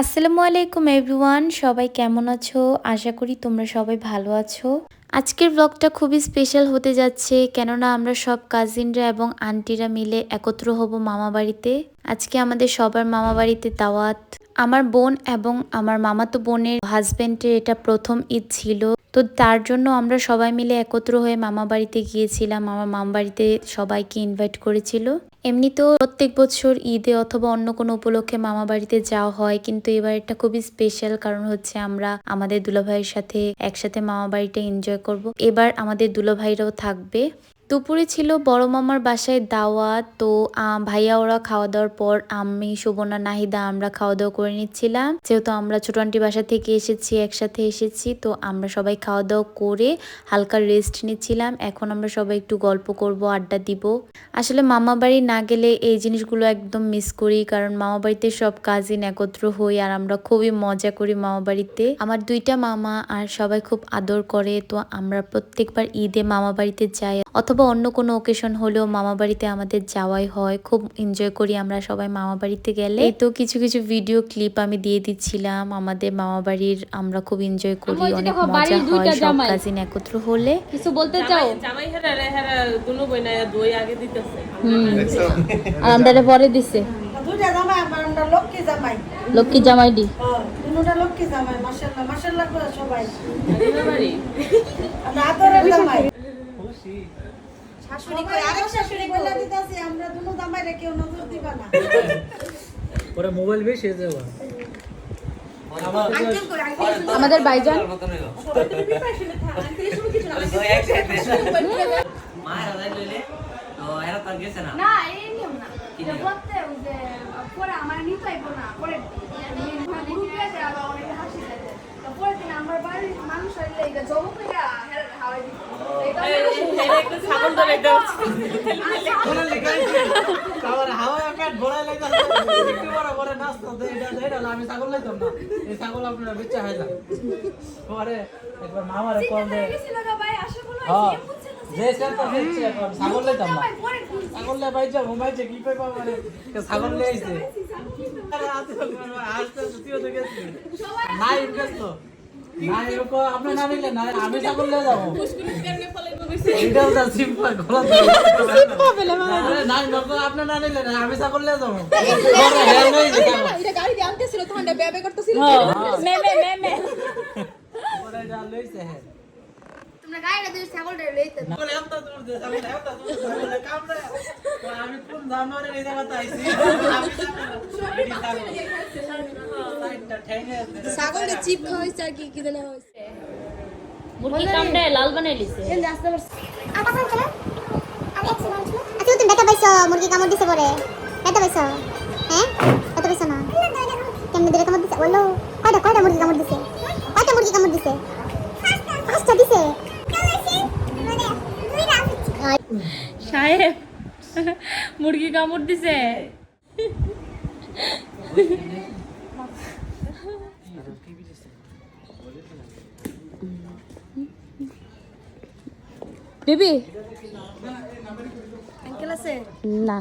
আসসালামু আলাইকুম এভরিওয়ান, সবাই কেমন আছো? আশা করি তোমরা সবাই ভালো আছো। আজকের ব্লগটা খুবই স্পেশাল হতে যাচ্ছে, কেননা আমরা সব কাজিনরা এবং আন্টিরা মিলে একত্র হব মামা বাড়িতে আজকে আমাদের সবার মামা বাড়িতে দাওয়াত। আমার বোন এবং আমার মামাতো বোনের হাজবেন্ডের এটা প্রথম ঈদ ছিল। তো তার জন্য আমরা সবাই মিলে একত্র হয়ে মামা বাড়িতে গিয়েছিলাম। আমার মামা বাড়িতে সবাইকে ইনভাইট করেছিল। এমনিতেও প্রত্যেক বছর ঈদে অথবা অন্য কোনো উপলক্ষে মামা বাড়িতে যাওয়া হয়, কিন্তু এবার এটা খুবই স্পেশাল কারণ হচ্ছে আমরা আমাদের দুলাভাইয়ের সাথে একসাথে মামা বাড়িটা এনজয় করব। এবার আমাদের দুলাভাইরাও থাকবে। দুপুরে ছিল বড় মামার বাসায় দাওয়া তো ভাইয়া ওরা খাওয়া দাওয়ার পর আমি সুবর্ণা নাহিদা আমরা খাওয়া দাওয়া করে নিচ্ছিলাম। যেহেতু আমরা ছোট আন্টি বাসা থেকে এসেছি, একসাথে এসেছি, তো আমরা সবাই খাওয়া দাওয়া করে হালকা রেস্ট নিচ্ছিলাম। এখন আমরা সবাই একটু গল্প করব, আড্ডা দিব। আসলে মামা বাড়ি না গেলে এই জিনিসগুলো একদম মিস করি কারণ মামা বাড়িতে সব কাজিন একত্র হই আর আমরা খুবই মজা করি মামা বাড়িতে আমার দুইটা মামা আর সবাই খুব আদর করে তো আমরা প্রত্যেকবার ঈদে মামা বাড়িতে যাই। অথবা অন্য কোনো ওকেশন হলেও মামা বাড়িতে আমাদের যাওয়াই হয় খুব এনজয় করি আমরা সবাই মামা বাড়িতে গেলে। এই তো কিছু কিছু ভিডিও ক্লিপ আমি দিয়ে দিচ্ছিলাম আমাদের মামা বাড়ির আমরা খুব এনজয় করি অনেক মজা হয় সব জামাই। কাজিন একত্র হলে। কিছু বলতে চাও? জামাই হেরা হেরা দুনু বইনা দই আগে দিতেছে। আর আমাদের পরে দিছে। জামাই আমরা লক্ষ্মী জামাই। লক্ষ্মী জামাইডি দুটা লক্ষ্মী জামাই মাসাল্লাহ মাসাল্লাহ সবাই। দিনের বাড়ি আমরা আদরের জামাই। শাশুড়ি কই আরেক শাশুড়ি বলে দিতাছি আমরা দুনো জামাইরে কেউ নজর দিবা না। ওরা মোবাইল বেশি দেওয়া আঙ্কেল আমাদের ভাইজান। মায়ের আর গেছে না? না এই নিয়ম না। এটা বলতে যে পরে আমার পরে গ্রুপে আছে আবার অনেকে হাসি দেয়। দিন আমার বাড়ির মানুষ হইলে এটা লেগা হাওয়াই দিত। আমি ছাগল লাইতাম না। এই ছাগল আপনারা বেচা হয় না পরে একবার মামারে কল দে না মানে? ছাগল লে আইছে। আসতে তো নাই গেছো নাই ওকে আপনি নিলে না আমি ছাগল যাব। নিলে আমি ছাগল লে যাব গাড়ি আনতেছিল তখন বেবে করতেছিল মে মে মে মে যা লইছে হে ছাগল দূর চিপ খাওয়াইছে আর কি কি মুরগি কামড়ে লাল বানাই লিছে। আচ্ছা তুমি বেটা পাইছো মুরগি কামড় দিছে পরে? বেটা পাইছো? হ্যাঁ? বেটা পাইছো না? কেমনে দিলে কামড় দিছে? বলো। কয়টা কয়টা মুরগি কামড় দিছে? সাহেব মুরগি কামড় দিছে। বেবি? আঙ্কেল আছে? না।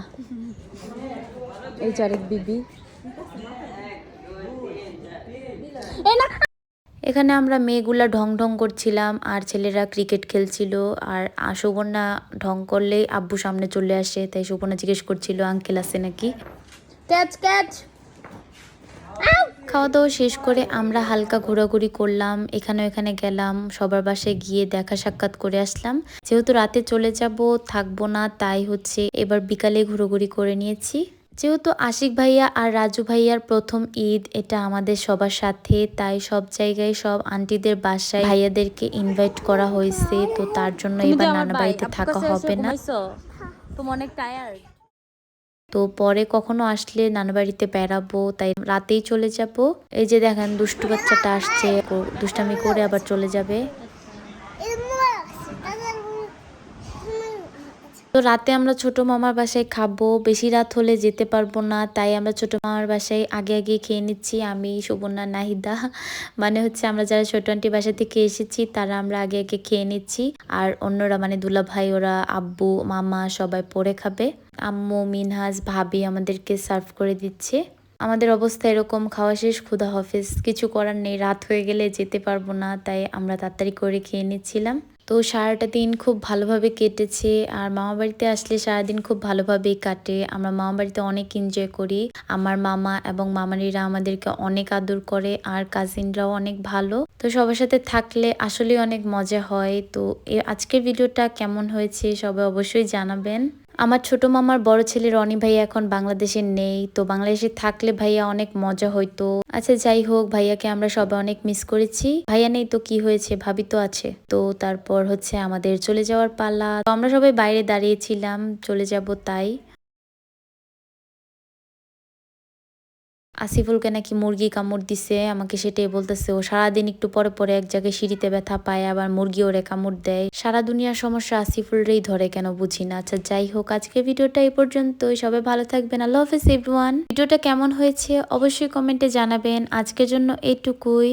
এই যে আরেক বিবি। এই না এখানে আমরা মেয়েগুলা ঢং ঢং করছিলাম আর ছেলেরা ক্রিকেট খেলছিল আর সুবর্ণা ঢং করলেই আব্বু সামনে চলে আসে তাই সুবর্ণা জিজ্ঞেস করছিল আঙ্কেল আছে নাকি? Catch catch. খাওয়া দাওয়া শেষ করে আমরা হালকা ঘোরাঘুরি করলাম এখানে ওখানে গেলাম সবার বাসায় গিয়ে দেখা সাক্ষাৎ করে আসলাম। যেহেতু রাতে চলে যাব থাকব না তাই হচ্ছে এবার বিকালে ঘোরাঘুরি করে নিয়েছি। যেহেতু আশিক ভাইয়া আর রাজু ভাইয়ার প্রথম ঈদ এটা আমাদের সবার সাথে তাই সব জায়গায় সব আন্টিদের বাসায় ভাইয়াদেরকে ইনভাইট করা হয়েছে তো তার জন্য এবার নানা বাড়িতে থাকা হবে না। ঘুমাইছো? তুমি অনেক টায়ার্ড তো পরে কখনো আসলে নানা বাড়িতে বেড়াবো তাই রাতেই চলে যাব। এই যে দেখেন দুষ্টু বাচ্চাটা আসছে দুষ্টামি করে আবার চলে যাবে। তো রাতে আমরা ছোট মামার বাসায় খাব। বেশি রাত হলে যেতে পারব না, তাই আমরা ছোট মামার বাসায় আগে আগে খেয়ে নিচ্ছি। আমি সুবর্ণা নাহিদা। মানে হচ্ছে আমরা যারা ছোট আন্টি বাসা থেকে এসেছি, তারা আমরা আগে আগে খেয়ে নিচ্ছি। আর অন্যরা মানে দুলা ভাই ওরা আব্বু, মামা সবাই পরে খাবে। আম্মু, মিনহাজ, ভাবি আমাদেরকে সার্ভ করে দিচ্ছে। আমাদের অবস্থা এরকম, খাওয়া শেষ, ক্ষুধা হাফেজ। কিছু করার নেই, রাত হয়ে গেলে যেতে পারব না, তাই আমরা তাড়াতাড়ি করে খেয়ে নিচ্ছিলাম। তো সারাটা দিন খুব ভালোভাবে কেটেছে। আর মামা বাড়িতে আসলে সারাদিন খুব ভালোভাবেই কাটে। আমরা মামা বাড়িতে অনেক এনজয় করি। আমার মামা এবং মামারিরা আমাদেরকে অনেক আদর করে আর কাজিনরাও অনেক ভালো। তো সবার সাথে থাকলে আসলে অনেক মজা হয়। তো আজকের ভিডিওটা কেমন হয়েছে সবাই অবশ্যই জানাবেন। আমার ছোট মামার বড় ছেলে রনি ভাইয়া এখন বাংলাদেশে নেই, তো বাংলাদেশে থাকলে ভাইয়া অনেক মজা হইতো। আচ্ছা যাই হোক, ভাইয়াকে আমরা সবাই অনেক মিস করেছি। ভাইয়া নেই তো কি হয়েছে, ভাবি তো আছে। তো তারপর হচ্ছে আমাদের চলে যাওয়ার পাল্লা তো আমরা সবাই বাইরে দাঁড়িয়েছিলাম, চলে যাব তাই। আসিফুলকে নাকি মুরগি কামড় দিছে, আমাকে সেটাই বলতেছে, ও সারাদিন একটু পরে পরে এক জায়গায় সিঁড়িতে ব্যথা পায়, আবার মুরগি ওরে কামড় দেয়। সারা দুনিয়ার সমস্যা আসিফুলরেই ধরে কেন বুঝি না। আচ্ছা যাই হোক আজকে ভিডিওটা এই পর্যন্তই। সবাই ভালো থাকবেন। আল্লাহ হাফেজ এভরিওয়ান ভিডিওটা কেমন হয়েছে অবশ্যই কমেন্টে জানাবেন। আজকের জন্য এইটুকুই।